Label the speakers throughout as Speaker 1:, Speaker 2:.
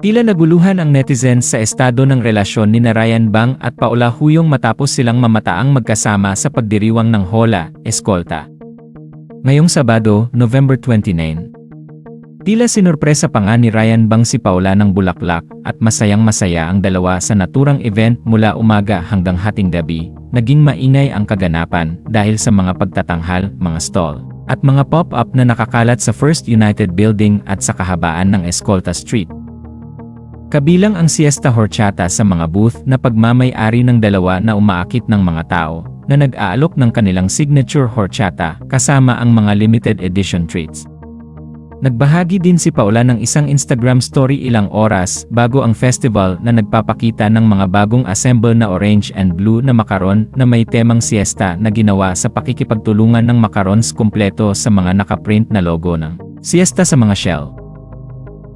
Speaker 1: Tila naguluhan ang netizens sa estado ng relasyon ni Ryan Bang at Paula Huyong matapos silang mamataang magkasama sa pagdiriwang ng Hola, Eskolta. Ngayong Sabado, November 29. Tila sinurpresa pa nga ni Ryan Bang si Paula ng bulaklak at masayang masaya ang dalawa sa naturang event mula umaga hanggang hating gabi. Naging maingay ang kaganapan dahil sa mga pagtatanghal, mga stall, at mga pop-up na nakakalat sa First United Building at sa kahabaan ng Escolta Street. Kabilang ang Siesta Horchata sa mga booth na pagmamay-ari ng dalawa na umaakit ng mga tao na nag-aalok ng kanilang signature horchata kasama ang mga limited edition treats. Nagbahagi din si Paula ng isang Instagram story ilang oras bago ang festival na nagpapakita ng mga bagong assemble na orange and blue na makaron na may temang siesta na ginawa sa pakikipagtulungan ng macarons kumpleto sa mga nakaprint na logo ng siesta sa mga shell.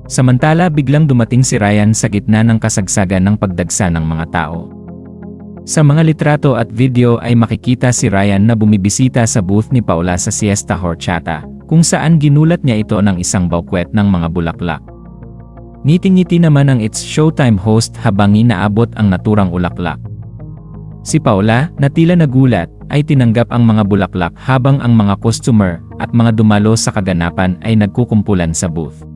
Speaker 1: Samantala biglang dumating si Ryan sa gitna ng kasagsagan ng pagdagsa ng mga tao. Sa mga litrato at video ay makikita si Ryan na bumibisita sa booth ni Paula sa Siesta Horchata, kung saan ginulat niya ito ng isang bouquet ng mga bulaklak. Ngiting-ngiti naman ang It's Showtime host habang inaabot ang naturang ulaklak. Si Paula, na tila nagulat, ay tinanggap ang mga bulaklak habang ang mga customer at mga dumalo sa kaganapan ay nagkukumpulan sa booth.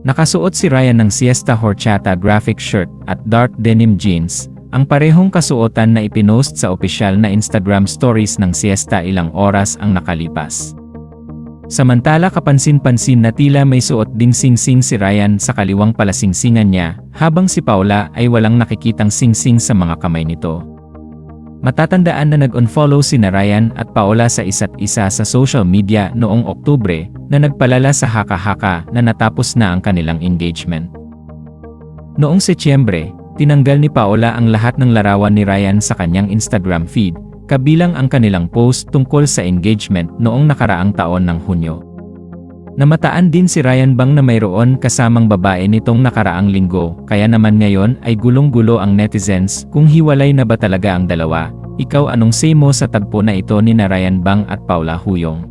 Speaker 1: Nakasuot si Ryan ng Siesta Horchata graphic shirt at dark denim jeans, ang parehong kasuotan na ipinost sa opisyal na Instagram stories ng Siesta ilang oras ang nakalipas. Samantala kapansin-pansin na tila may suot ding singsing si Ryan sa kaliwang palasingsingan niya, habang si Paula ay walang nakikitang singsing sa mga kamay nito. Matatandaan na nag-unfollow si Ryan at Paola sa isa't isa sa social media noong Oktubre na nagpalala sa haka-haka na natapos na ang kanilang engagement. Noong Setyembre, tinanggal ni Paola ang lahat ng larawan ni Ryan sa kanyang Instagram feed, kabilang ang kanilang post tungkol sa engagement noong nakaraang taon ng Hunyo. Namataan din si Ryan Bang na mayroon kasamang babae nitong nakaraang linggo, kaya naman ngayon ay gulong-gulo ang netizens kung hiwalay na ba talaga ang dalawa. Ikaw anong say mo sa tagpo na ito ni na Ryan Bang at Paula Huyong?